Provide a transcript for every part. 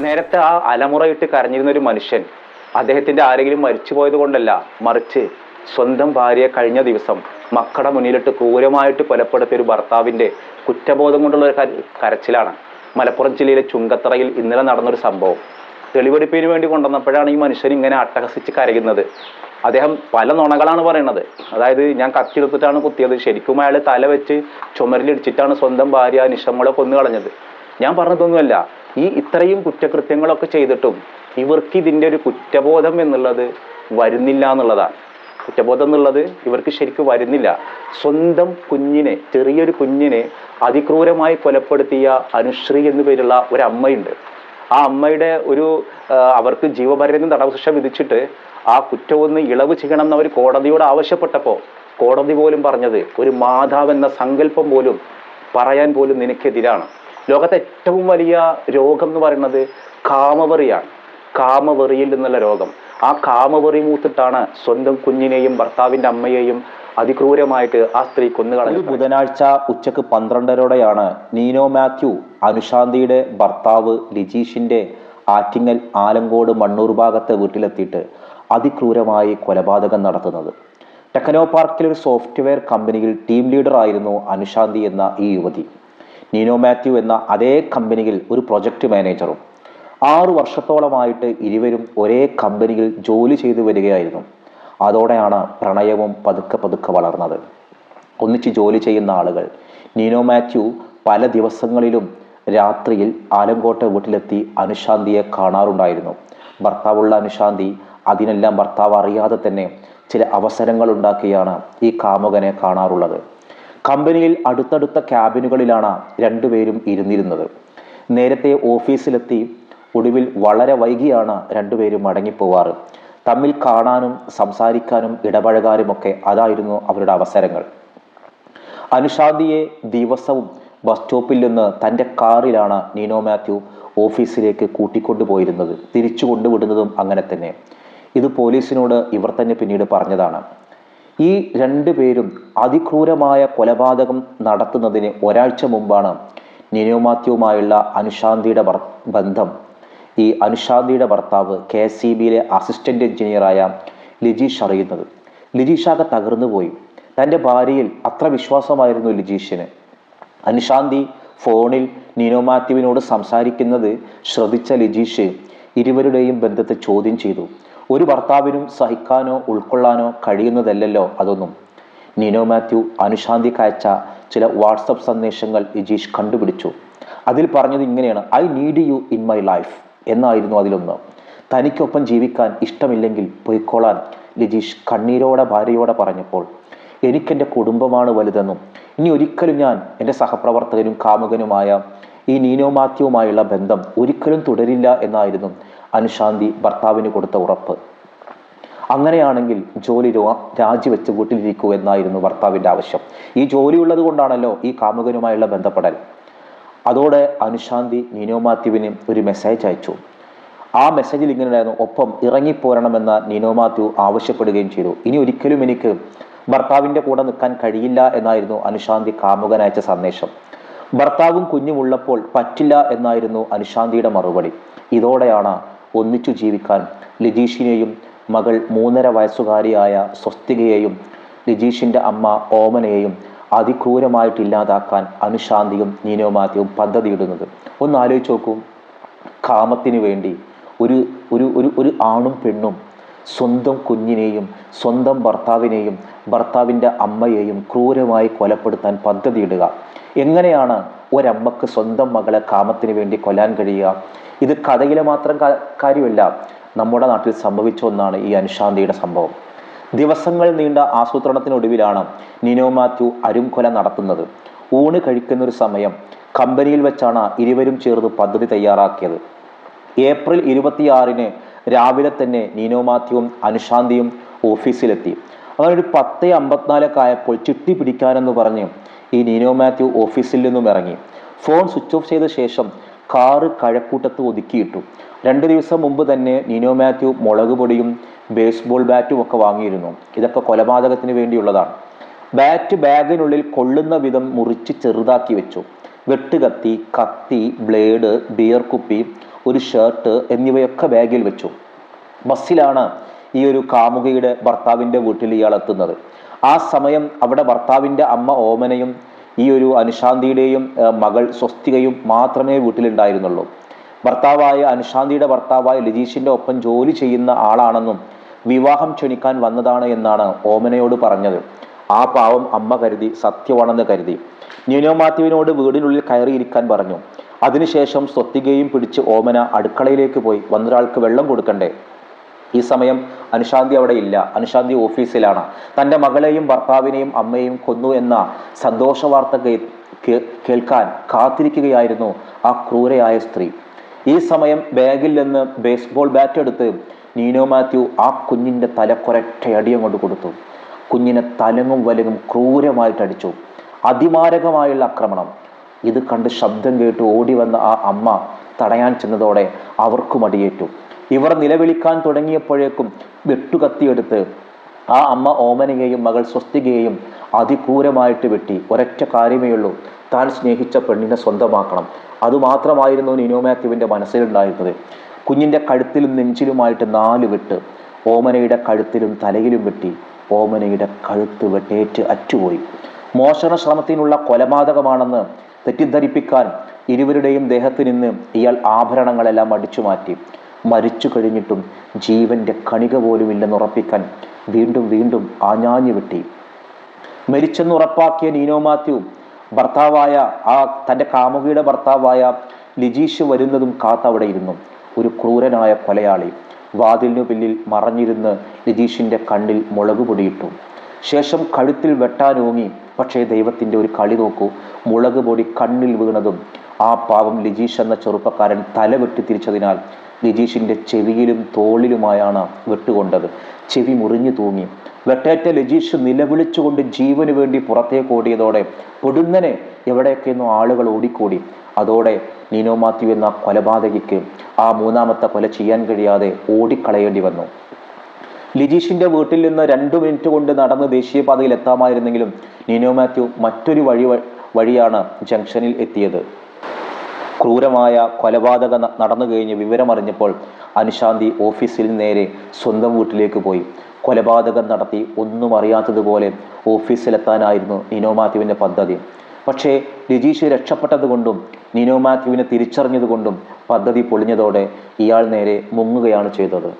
നേരത്തെ ആ അലമുറയിട്ട് കരഞ്ഞിരുന്ന ഒരു മനുഷ്യൻ അദ്ദേഹത്തിന്റെ ആരെങ്കിലും മരിച്ചു പോയത് കൊണ്ടല്ല മറിച്ച് സ്വന്തം ഭാര്യയെ കഴിഞ്ഞ ദിവസം മക്കളുടെ മുന്നിലിട്ട് ക്രൂരമായിട്ട് കൊലപ്പെടുത്തിയ ഒരു ഭർത്താവിന്റെ കുറ്റബോധം കൊണ്ടുള്ള ഒരു കരച്ചിലാണ് മലപ്പുറം ജില്ലയിലെ ചുങ്കത്തറയിൽ ഇന്നലെ നടന്നൊരു സംഭവം. തെളിവെടുപ്പിന് വേണ്ടി കൊണ്ടുവന്നപ്പോഴാണ് ഈ മനുഷ്യൻ ഇങ്ങനെ അട്ടഹസിച്ച് കരയുന്നത്. അദ്ദേഹം പല നുണകളാണ് പറയുന്നത് അതായത് ഞാൻ കത്തിയെടുത്തിട്ടാണ് കുത്തിയത്. ശരിക്കും അയാൾ തല വെച്ച് ചുമരിലിടിച്ചിട്ടാണ് സ്വന്തം ഭാര്യ നിഷമ്മളെ കൊന്നു കളഞ്ഞത്. ഞാൻ പറഞ്ഞതൊന്നുമല്ല. ഈ ഇത്രയും കുറ്റകൃത്യങ്ങളൊക്കെ ചെയ്തിട്ടും ഇവർക്ക് ഇതിന്റെ ഒരു കുറ്റബോധം എന്നുള്ളത് വരുന്നില്ല എന്നുള്ളതാണ്. കുറ്റബോധം എന്നുള്ളത് ഇവർക്ക് ശരിക്കും വരുന്നില്ല. സ്വന്തം കുഞ്ഞിനെ ചെറിയൊരു കുഞ്ഞിനെ അതിക്രൂരമായി കൊലപ്പെടുത്തിയ അനുശ്രീ എന്നു പേരുള്ള ഒരു അമ്മയുണ്ട്. ആ അമ്മയുടെ ഒരു അവർക്ക് ജീവപര്യന്തം തടവ് ശിക്ഷ വിധിച്ചിട്ട് ആ കുറ്റമൊന്ന് ഇളവ് ചെയ്യണം എന്ന് അവർ കോടതിയോട് ആവശ്യപ്പെട്ടപ്പോൾ കോടതി പോലും പറഞ്ഞത് ഒരു മാതാവ് എന്ന സങ്കല്പം പോലും പറയാൻ പോലും നിനക്കെതിരാണ്. ലോകത്തെ ഏറ്റവും വലിയ രോഗം എന്ന് പറയുന്നത് കാമവെറിയാണ്. കാമവെറിയിൽ നിന്നുള്ള രോഗം. ആ കാമവെറി മൂത്തിട്ടാണ് സ്വന്തം കുഞ്ഞിനെയും ഭർത്താവിന്റെ അമ്മയെയും അതിക്രൂരമായിട്ട് ആ സ്ത്രീ കൊന്നുകളഞ്ഞു ബുധനാഴ്ച ഉച്ചയ്ക്ക് പന്ത്രണ്ടരോടെയാണ് നീനോ മാത്യു അനുശാന്തിയുടെ ഭർത്താവ് ലിജീഷിന്റെ ആറ്റിങ്ങൽ ആലങ്കോട് മണ്ണൂർ ഭാഗത്തെ വീട്ടിലെത്തിയിട്ട്. അതിക്രൂരമായി കൊലപാതകം നടത്തുന്നത്. ടെക്നോ പാർക്കിലെ ഒരു സോഫ്റ്റ്വെയർ കമ്പനിയിൽ ടീം ലീഡർ ആയിരുന്നു അനുശാന്തി എന്ന ഈ യുവതി. നീനോ മാത്യു എന്ന അതേ കമ്പനിയിൽ ഒരു പ്രൊജക്ട് മാനേജറും ആറു വർഷത്തോളമായിട്ട് ഇരുവരും ഒരേ കമ്പനിയിൽ ജോലി ചെയ്തു വരികയായിരുന്നു. അതോടെയാണ് പ്രണയവും പതുക്കെ പതുക്കെ വളർന്നത്. ഒന്നിച്ച് ജോലി ചെയ്യുന്ന ആളുകൾ നീനോ മാത്യു പല ദിവസങ്ങളിലും രാത്രിയിൽ ആലങ്കോട്ടെ വീട്ടിലെത്തി അനുശാന്തിയെ കാണാറുണ്ടായിരുന്നു. ഭർത്താവുള്ള അനുശാന്തി അതിനെല്ലാം ഭർത്താവ് അറിയാതെ തന്നെ ചില അവസരങ്ങൾ ഉണ്ടാക്കിയാണ് ഈ കാമുകനെ കാണാറുള്ളത്. കമ്പനിയിൽ അടുത്തടുത്ത ക്യാബിനുകളിലാണ് രണ്ടുപേരും ഇരുന്നിരുന്നത്. നേരത്തെ ഓഫീസിലെത്തി ഒടുവിൽ വളരെ വൈകിയാണ് രണ്ടുപേരും മടങ്ങിപ്പോവാറ്. തമ്മിൽ കാണാനും സംസാരിക്കാനും ഇടപഴകാനുമൊക്കെ അതായിരുന്നു അവരുടെ അവസരങ്ങൾ. അനുഷാന്തിയെ ദിവസവും ബസ് സ്റ്റോപ്പിൽ നിന്ന് തന്റെ കാറിലാണ് നീനോ മാത്യു ഓഫീസിലേക്ക് കൂട്ടിക്കൊണ്ടുപോയിരുന്നത്. തിരിച്ചു കൊണ്ടുവിടുന്നതും അങ്ങനെ തന്നെ. ഇത് പോലീസിനോട് ഇവർ തന്നെ പിന്നീട് പറഞ്ഞതാണ്. ഈ രണ്ടു പേരും അതിക്രൂരമായ കൊലപാതകം നടത്തുന്നതിന് ഒരാഴ്ച മുമ്പാണ് നിനോ മാത്യുവുമായുള്ള അനുശാന്തിയുടെ ബന്ധം. ഈ അനുശാന്തിയുടെ ഭർത്താവ് കെ എസ് സി ബിയിലെ അസിസ്റ്റന്റ് എഞ്ചിനീയറായ ലിജീഷ് അറിയുന്നത്. ലിജീഷാകെ തകർന്നു പോയി. തന്റെ ഭാര്യയിൽ അത്ര വിശ്വാസമായിരുന്നു ലിജീഷിന്. അനുശാന്തി ഫോണിൽ നിനോ മാത്യുവിനോട് സംസാരിക്കുന്നത് ശ്രദ്ധിച്ച ലിജീഷ് ഇരുവരുടെയും ബന്ധത്തെ ചോദ്യം ചെയ്തു. ഒരു ഭർത്താവിനും സഹിക്കാനോ ഉൾക്കൊള്ളാനോ കഴിയുന്നതല്ലല്ലോ അതൊന്നും. നിനോ മാത്യു അനുശാന്തി അയച്ച ചില വാട്സപ്പ് സന്ദേശങ്ങൾ യജീഷ് കണ്ടുപിടിച്ചു. അതിൽ പറഞ്ഞത് ഇങ്ങനെയാണ് I need you in my life എന്നായിരുന്നു അതിലൊന്ന്. തനിക്കൊപ്പം ജീവിക്കാൻ ഇഷ്ടമില്ലെങ്കിൽ പൊയ്ക്കോളാൻ ലിജീഷ് കണ്ണീരോടെ ഭാര്യയോടെ പറഞ്ഞപ്പോൾ എനിക്കെന്റെ കുടുംബമാണ് വലുതെന്നും ഇനി ഒരിക്കലും ഞാൻ എന്റെ സഹപ്രവർത്തകനും കാമുകനുമായ ഈ നീനോ മാത്യുവുമായുള്ള ബന്ധം ഒരിക്കലും തുടരില്ല എന്നായിരുന്നു അനുശാന്തി ഭർത്താവിന് കൊടുത്ത ഉറപ്പ്. അങ്ങനെയാണെങ്കിൽ ജോലി രാജിവെച്ച് വീട്ടിലിരിക്കൂ എന്നായിരുന്നു ഭർത്താവിന്റെ ആവശ്യം. ഈ ജോലി ഉള്ളത് കൊണ്ടാണല്ലോ ഈ കാമുകനുമായുള്ള ബന്ധപ്പെടൽ. അതോടെ അനുശാന്തി നീനോ മാത്യുവിന് ഒരു മെസ്സേജ് അയച്ചു. ആ മെസ്സേജിൽ ഇങ്ങനെയായിരുന്നു ഒപ്പം ഇറങ്ങിപ്പോരണമെന്ന് നീനോ മാത്യു ആവശ്യപ്പെടുകയും ചെയ്തു. ഇനി ഒരിക്കലും എനിക്ക് ഭർത്താവിന്റെ കൂടെ നിൽക്കാൻ കഴിയില്ല എന്നായിരുന്നു അനുശാന്തി കാമുകൻ അയച്ച സന്ദേശം. ഭർത്താവും കുഞ്ഞുമുള്ളപ്പോൾ പറ്റില്ല എന്നായിരുന്നു അനുശാന്തിയുടെ മറുപടി. ഇതോടെയാണ് ഒന്നിച്ചു ജീവിക്കാൻ ലിജീഷിനെയും മകൾ മൂന്നര വയസ്സുകാരിയായ സ്വസ്തികയെയും ലിജീഷിന്റെ അമ്മ ഓമനയെയും അതിക്രൂരമായിട്ട് ഇല്ലാതാക്കാൻ അനുശാന്തിയും നീനോമാത്യവും പദ്ധതിയിടുന്നത്. ഒന്ന് ആലോചിച്ച് നോക്കൂ. കാമത്തിന് വേണ്ടി ഒരു ഒരു ഒരു ഒരു ആണും പെണ്ണും സ്വന്തം കുഞ്ഞിനെയും സ്വന്തം ഭർത്താവിനെയും ഭർത്താവിന്റെ അമ്മയെയും ക്രൂരമായി കൊലപ്പെടുത്താൻ പദ്ധതിയിടുക. എങ്ങനെയാണ് ഒരമ്മക്ക് സ്വന്തം മകളെ കാമത്തിന് വേണ്ടി കൊല്ലാൻ കഴിയുക. ഇത് കഥയിലെ മാത്രം കാര്യമല്ല. നമ്മുടെ നാട്ടിൽ സംഭവിച്ച ഒന്നാണ് ഈ അനുശാന്തിയുടെ സംഭവം. ദിവസങ്ങൾ നീണ്ട ആസൂത്രണത്തിനൊടുവിലാണ് നിനോ മാത്യു അരുംകൊല നടത്തുന്നത്. ഊണ് കഴിക്കുന്ന ഒരു സമയം കമ്പനിയിൽ വെച്ചാണ് ഇരുവരും ചേർന്ന് പദ്ധതി തയ്യാറാക്കിയത്. ഏപ്രിൽ ഇരുപത്തിയാറിന് രാവിലെ തന്നെ നീനോ മാത്യുവും അനുശാന്തിയും ഓഫീസിലെത്തി. അങ്ങനെ ഒരു പത്ത് അമ്പത്തിനാലൊക്കെ ആയപ്പോൾ ചിട്ടി പിടിക്കാനെന്ന് പറഞ്ഞ് ഈ നീനോ മാത്യു ഓഫീസിൽ നിന്നും ഇറങ്ങി. ഫോൺ സ്വിച്ച് ഓഫ് ചെയ്ത ശേഷം കാറ് കഴക്കൂട്ടത്ത് ഒതുക്കിയിട്ടു. രണ്ട് ദിവസം മുമ്പ് തന്നെ നീനോ മാത്യു മുളക് പൊടിയും ബേസ്ബോൾ ബാറ്റും ഒക്കെ വാങ്ങിയിരുന്നു. ഇതൊക്കെ കൊലപാതകത്തിന് വേണ്ടിയുള്ളതാണ്. ബാറ്റ് ബാഗിനുള്ളിൽ കൊള്ളുന്ന വിധം മുറിച്ച് ചെറുതാക്കി വെച്ചു. വെട്ടുകത്തി കത്തി ബ്ലേഡ് ബിയർ കുപ്പി ഒരു ഷർട്ട് എന്നിവയൊക്കെ ബാഗിൽ വെച്ചു. ബസ്സിലാണ് ഈ ഒരു കാമുകിയുടെ ഭർത്താവിന്റെ വീട്ടിൽ ഇയാൾ എത്തുന്നത്. ആ സമയം അവിടെ ഭർത്താവിന്റെ അമ്മ ഓമനയും ഈ ഒരു അനുശാന്തിയുടെയും മകൾ സ്വസ്തികയും മാത്രമേ വീട്ടിലുണ്ടായിരുന്നുള്ളൂ. ഭർത്താവായ അനുശാന്തിയുടെ ഭർത്താവായ ലജീഷിന്റെ ഒപ്പം ജോലി ചെയ്യുന്ന ആളാണെന്നും വിവാഹം ക്ഷണിക്കാൻ വന്നതാണ് എന്നാണ് ഓമനയോട് പറഞ്ഞത്. ആ പാവം അമ്മ കരുതി സത്യമാണെന്ന് കരുതി. ന്യൂനോ മാത്യുവിനോട് വീടിനുള്ളിൽ കയറിയിരിക്കാൻ പറഞ്ഞു. അതിനുശേഷം സ്വത്തികയും പിടിച്ച് ഓമന അടുക്കളയിലേക്ക് പോയി. വന്നൊരാൾക്ക് വെള്ളം കൊടുക്കണ്ടേ? ഈ സമയം അനുശാന്തി അവിടെ ഇല്ല. അനുശാന്തി ഓഫീസിലാണ്. തന്റെ മകളെയും ഭർത്താവിനെയും അമ്മയും കൊന്നു എന്ന സന്തോഷ വാർത്ത കേൾക്കാൻ കാത്തിരിക്കുകയായിരുന്നു ആ ക്രൂരയായ സ്ത്രീ. ഈ സമയം ബാഗിൽ നിന്ന് ബേസ്ബോൾ ബാറ്റ് എടുത്ത് നീനോ മാത്യു ആ കുഞ്ഞിന്റെ തലക്കൊരറ്റയടിയും കൊണ്ട് കൊടുത്തു. കുഞ്ഞിനെ തലങ്ങും വലങ്ങും ക്രൂരമായിട്ട് അടിച്ചു. അതിമാരകമായുള്ള ആക്രമണം. ഇത് കണ്ട് ശബ്ദം കേട്ട് ഓടി വന്ന ആ അമ്മ തടയാൻ ചെന്നതോടെ അവർക്കും അടിയേറ്റു. ഇവർ നിലവിളിക്കാൻ തുടങ്ങിയപ്പോഴേക്കും വെട്ടുകത്തിയെടുത്ത് ആ അമ്മ ഓമനയെയും മകൾ സ്വസ്തികയെയും അതിക്രൂരമായിട്ട് വെട്ടി. ഒരൊറ്റ കാര്യമേ ഉള്ളൂ താൻ സ്നേഹിച്ച പെണ്ണിനെ സ്വന്തമാക്കണം. അതുമാത്രമായിരുന്നു നിനോ മാത്യുവിന്റെ മനസ്സിലുണ്ടായിരുന്നത്. കുഞ്ഞിന്റെ കഴുത്തിലും നെഞ്ചിലുമായിട്ട് നാല് വെട്ട് ഓമനയുടെ കഴുത്തിലും തലയിലും വെട്ടി ഓമനയുടെ കഴുത്ത് വെട്ടേറ്റ് അറ്റുപോയി. മോഷണ ശ്രമത്തിനുള്ള കൊലപാതകമാണെന്ന് തെറ്റിദ്ധരിപ്പിക്കാൻ ഇരുവരുടെയും ദേഹത്ത് നിന്ന് ഇയാൾ ആഭരണങ്ങളെല്ലാം അടിച്ചു മാറ്റി മരിച്ചു കഴിഞ്ഞിട്ടും ജീവന്റെ കണിക പോലും ഇല്ലെന്നുറപ്പിക്കാൻ വീണ്ടും വീണ്ടും ആഞ്ഞാഞ്ഞു വെട്ടി. മരിച്ചെന്ന് ഉറപ്പാക്കിയ നീനോ മാത്യു ഭർത്താവായ ആ തന്റെ കാമുകിയുടെ ഭർത്താവായ ലിജീഷ് വരുന്നതും കാത്തവിടെ ഇരുന്നു ഒരു ക്രൂരനായ കൊലയാളി. വാതിലിനു പിന്നിൽ മറഞ്ഞിരുന്ന് ലിജീഷിന്റെ കണ്ണിൽ മുളക് പൊടിയിട്ടു. ശേഷം കഴുത്തിൽ വെട്ടാനോങ്ങി പക്ഷേ ദൈവത്തിന്റെ ഒരു കളി നോക്കൂ. മുളക് പൊടി കണ്ണിൽ വീണതും ആ പാവം ലിജീഷ് എന്ന ചെറുപ്പക്കാരൻ തല വെട്ടി തിരിച്ചതിനാൽ ലിജീഷിന്റെ ചെവിയിലും തോളിലുമായാണ് വെട്ടുകൊണ്ടത്. ചെവി മുറിഞ്ഞു തൂങ്ങി. വെട്ടേറ്റ ലജീഷ് നിലവിളിച്ചുകൊണ്ട് ജീവന് വേണ്ടി പുറത്തേക്ക് ഓടിയതോടെ പൊടുന്നനെ എവിടെയൊക്കെയെന്നോ ആളുകൾ ഓടിക്കൂടി. അതോടെ നീനോ മാത്യു എന്ന കൊലപാതകിക്ക് ആ മൂന്നാമത്തെ കൊല ചെയ്യാൻ കഴിയാതെ ഓടിക്കളയേണ്ടി വന്നു. ലിജീഷിന്റെ വീട്ടിൽ നിന്ന് രണ്ടു മിനിറ്റ് കൊണ്ട് നടന്ന് ദേശീയപാതയിൽ എത്താമായിരുന്നെങ്കിലും നീനോ മാത്യു മറ്റൊരു വഴി വഴിയാണ് ജംഗ്ഷനിൽ എത്തിയത്. ക്രൂരമായ കൊലപാതക നടന്നു കഴിഞ്ഞ് വിവരമറിഞ്ഞപ്പോൾ അനുശാന്തി ഓഫീസിൽ നേരെ സ്വന്തം വീട്ടിലേക്ക് പോയി. കൊലപാതകം നടത്തി ഒന്നും അറിയാത്തതുപോലെ ഓഫീസിലെത്താനായിരുന്നു നിനോ മാത്യുവിന്റെ പദ്ധതി. പക്ഷേ ലിജീഷ് രക്ഷപ്പെട്ടതുകൊണ്ടും നിനോ മാത്യുവിനെ തിരിച്ചറിഞ്ഞതുകൊണ്ടും പദ്ധതി പൊളിഞ്ഞതോടെ ഇയാൾ നേരെ മുങ്ങുകയാണ് ചെയ്തത്.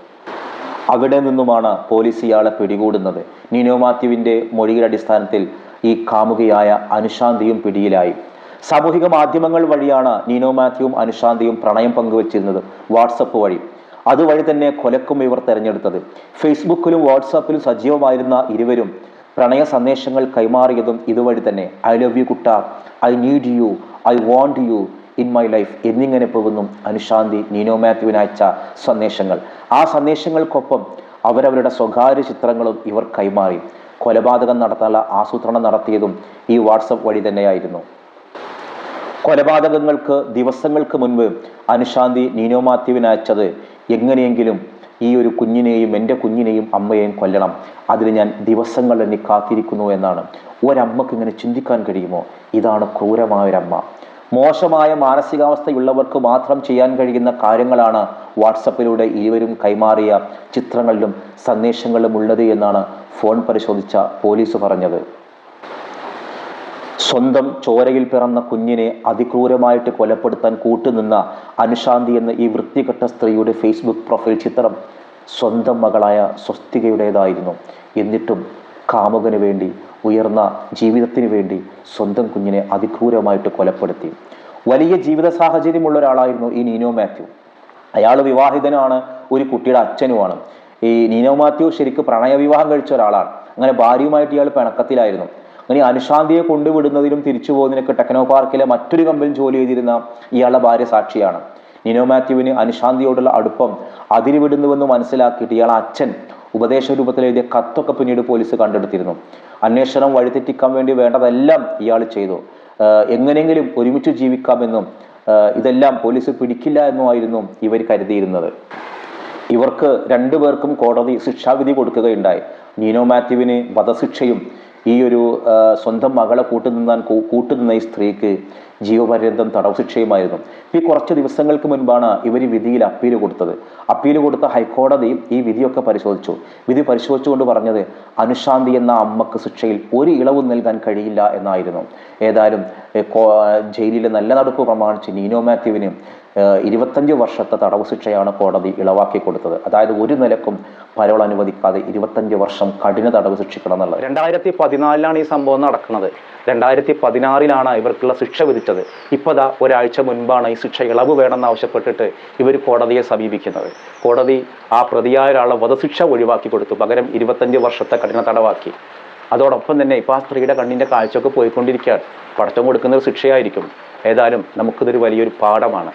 അവിടെ നിന്നുമാണ് പോലീസ് ഇയാളെ പിടികൂടുന്നത്. നിനോ മാത്യുവിന്റെ മൊഴിയുടെ അടിസ്ഥാനത്തിൽ ഈ കാമുകിയായ അനുശാന്തിയും പിടിയിലായി. സാമൂഹിക മാധ്യമങ്ങൾ വഴിയാണ് നീനോ മാത്യുവും അനുശാന്തിയും പ്രണയം പങ്കുവച്ചിരുന്നത്. വാട്സപ്പ് വഴി. അതുവഴി തന്നെ കൊലക്കും ഇവർ തെരഞ്ഞെടുത്തത്. ഫേസ്ബുക്കിലും വാട്സാപ്പിലും സജീവമായിരുന്ന ഇരുവരും പ്രണയ സന്ദേശങ്ങൾ കൈമാറിയതും ഇതുവഴി തന്നെ. ഐ ലവ് യു കുട്ട. I need you. I want you in my life എന്നിങ്ങനെ പോകുന്നു അനുശാന്തി നീനോ മാത്യുവിന് അയച്ച സന്ദേശങ്ങൾ. ആ സന്ദേശങ്ങൾക്കൊപ്പം അവരവരുടെ സ്വകാര്യ ചിത്രങ്ങളും ഇവർ കൈമാറി. കൊലപാതകം നടത്താനുള്ള ആസൂത്രണം നടത്തിയതും ഈ വാട്സപ്പ് വഴി തന്നെയായിരുന്നു. കൊലപാതകങ്ങൾക്ക് ദിവസങ്ങൾക്ക് മുൻപ് അനുശാന്തി നീനോ മാത്യുവിന് അയച്ചത് എങ്ങനെയെങ്കിലും ഈ ഒരു കുഞ്ഞിനെയും എന്റെ കുഞ്ഞിനെയും അമ്മയെയും കൊല്ലണം. അതിന് ഞാൻ ദിവസങ്ങൾ എന്നെ കാത്തിരിക്കുന്നു എന്നാണ്. ഒരമ്മക്ക് ഇങ്ങനെ ചിന്തിക്കാൻ കഴിയുമോ? ഇതാണ് ക്രൂരമായൊരമ്മ. മോശമായ മാനസികാവസ്ഥയുള്ളവർക്ക് മാത്രം ചെയ്യാൻ കഴിയുന്ന കാര്യങ്ങളാണ് വാട്സപ്പിലൂടെ ഇരുവരും കൈമാറിയ ചിത്രങ്ങളിലും സന്ദേശങ്ങളിലും ഉള്ളത് എന്നാണ് ഫോൺ പരിശോധിച്ച പോലീസ് പറഞ്ഞത്. സ്വന്തം ചോരയിൽ പിറന്ന കുഞ്ഞിനെ അതിക്രൂരമായിട്ട് കൊലപ്പെടുത്താൻ കൂട്ടുനിന്ന അനുശാന്തി എന്ന ഈ വൃത്തികെട്ട സ്ത്രീയുടെ ഫേസ്ബുക്ക് പ്രൊഫൈൽ ചിത്രം സ്വന്തം മകളായ സ്വസ്തികയുടേതായിരുന്നു. എന്നിട്ടും കാമുകന് വേണ്ടി ഉയർന്ന ജീവിതത്തിന് വേണ്ടി സ്വന്തം കുഞ്ഞിനെ അതിക്രൂരമായിട്ട് കൊലപ്പെടുത്തി. വലിയ ജീവിത സാഹചര്യമുള്ള ഒരാളായിരുന്നു ഈ നീനോ മാത്യു. അയാൾ വിവാഹിതനാണ് ഒരു കുട്ടിയുടെ അച്ഛനുമാണ്. ഈ നീനോ മാത്യു ശരിക്കും പ്രണയവിവാഹം കഴിച്ച ഒരാളാണ്. അങ്ങനെ ഭാര്യയുമായിട്ട് ഇയാൾ പിണക്കത്തിലായിരുന്നു. അങ്ങനെ അനുശാന്തിയെ കൊണ്ടുവിടുന്നതിനും തിരിച്ചു പോകുന്നതിനൊക്കെ ടെക്നോ പാർക്കിലെ മറ്റൊരു കമ്പനി ജോലി ചെയ്തിരുന്ന ഇയാളുടെ ഭാര്യ സാക്ഷിയാണ്. നിനോ മാത്യുവിന് അനുശാന്തിയോടുള്ള അടുപ്പം അതിരിവിടുന്നുവെന്ന് മനസ്സിലാക്കിയിട്ട് ഇയാൾ അച്ഛൻ ഉപദേശ രൂപത്തിൽ എഴുതിയ കത്തൊക്കെ പിന്നീട് പോലീസ് കണ്ടെടുത്തിരുന്നു. അന്വേഷണം വഴിതെറ്റിക്കാൻ വേണ്ടി വേണ്ടതെല്ലാം ഇയാൾ ചെയ്തു. എങ്ങനെയെങ്കിലും ഒരുമിച്ച് ജീവിക്കാമെന്നും ഇതെല്ലാം പോലീസ് പിടിക്കില്ല എന്നുമായിരുന്നു ഇവർ കരുതിയിരുന്നത്. ഇവർക്ക് രണ്ടുപേർക്കും കോടതി ശിക്ഷാവിധി കൊടുക്കുകയുണ്ടായി. നീനോ മാത്യുവിന് വധശിക്ഷയും ഈ ഒരു സ്വന്തം മകളെ കൂട്ടുനിന്നാൻ കൂട്ടുനിന്ന ഈ സ്ത്രീക്ക് ജീവപര്യന്തം തടവ് ശിക്ഷയുമായിരുന്നു ഈ കുറച്ച് ദിവസങ്ങൾക്ക് മുൻപാണ് ഇവർ വിധിയിൽ അപ്പീൽ കൊടുത്തത്. അപ്പീൽ കൊടുത്ത ഹൈക്കോടതി ഈ വിധിയൊക്കെ പരിശോധിച്ചു. വിധി പരിശോധിച്ചുകൊണ്ട് പറഞ്ഞത് അനുശാന്തി എന്ന അമ്മയ്ക്ക് ശിക്ഷയിൽ ഒരു ഇളവും നൽകാൻ കഴിയില്ല എന്നായിരുന്നു. ഏതായാലും ജയിലിലെ നല്ല നടപ്പ് പ്രമാണിച്ച് നീനോ മാത്യുവിന് ഇരുപത്തഞ്ച് വർഷത്തെ തടവ് ശിക്ഷയാണ് കോടതി ഇളവാക്കി കൊടുത്തത്. അതായത് ഒരു നിലക്കും പരോൾ അനുവദിക്കാതെ ഇരുപത്തഞ്ച് വർഷം കഠിന തടവ് ശിക്ഷിക്കണം എന്നുള്ളത്. രണ്ടായിരത്തി പതിനാലിലാണ് ഈ സംഭവം നടക്കുന്നത്. രണ്ടായിരത്തി പതിനാറിലാണ് ഇവർക്കുള്ള ശിക്ഷ വിധിച്ചത്. ഇപ്പതാ ഒരാഴ്ച മുൻപാണ് ഈ ശിക്ഷ ഇളവ് വേണമെന്ന് ആവശ്യപ്പെട്ടിട്ട് ഇവർ കോടതിയെ സമീപിക്കുന്നത്. കോടതി ആ പ്രതിയായ ഒരാളെ വധശിക്ഷ ഒഴിവാക്കി കൊടുത്തു. പകരം ഇരുപത്തഞ്ച് വർഷത്തെ കഠിന തടവാക്കി. അതോടൊപ്പം തന്നെ ഇപ്പോൾ ആ സ്ത്രീയുടെ കണ്ണിന്റെ കാഴ്ചയൊക്കെ പോയിക്കൊണ്ടിരിക്കുകയാണ്. പടച്ചം കൊടുക്കുന്ന ഒരു ശിക്ഷയായിരിക്കും. ഏതായാലും നമുക്കിതൊരു വലിയൊരു പാഠമാണ്.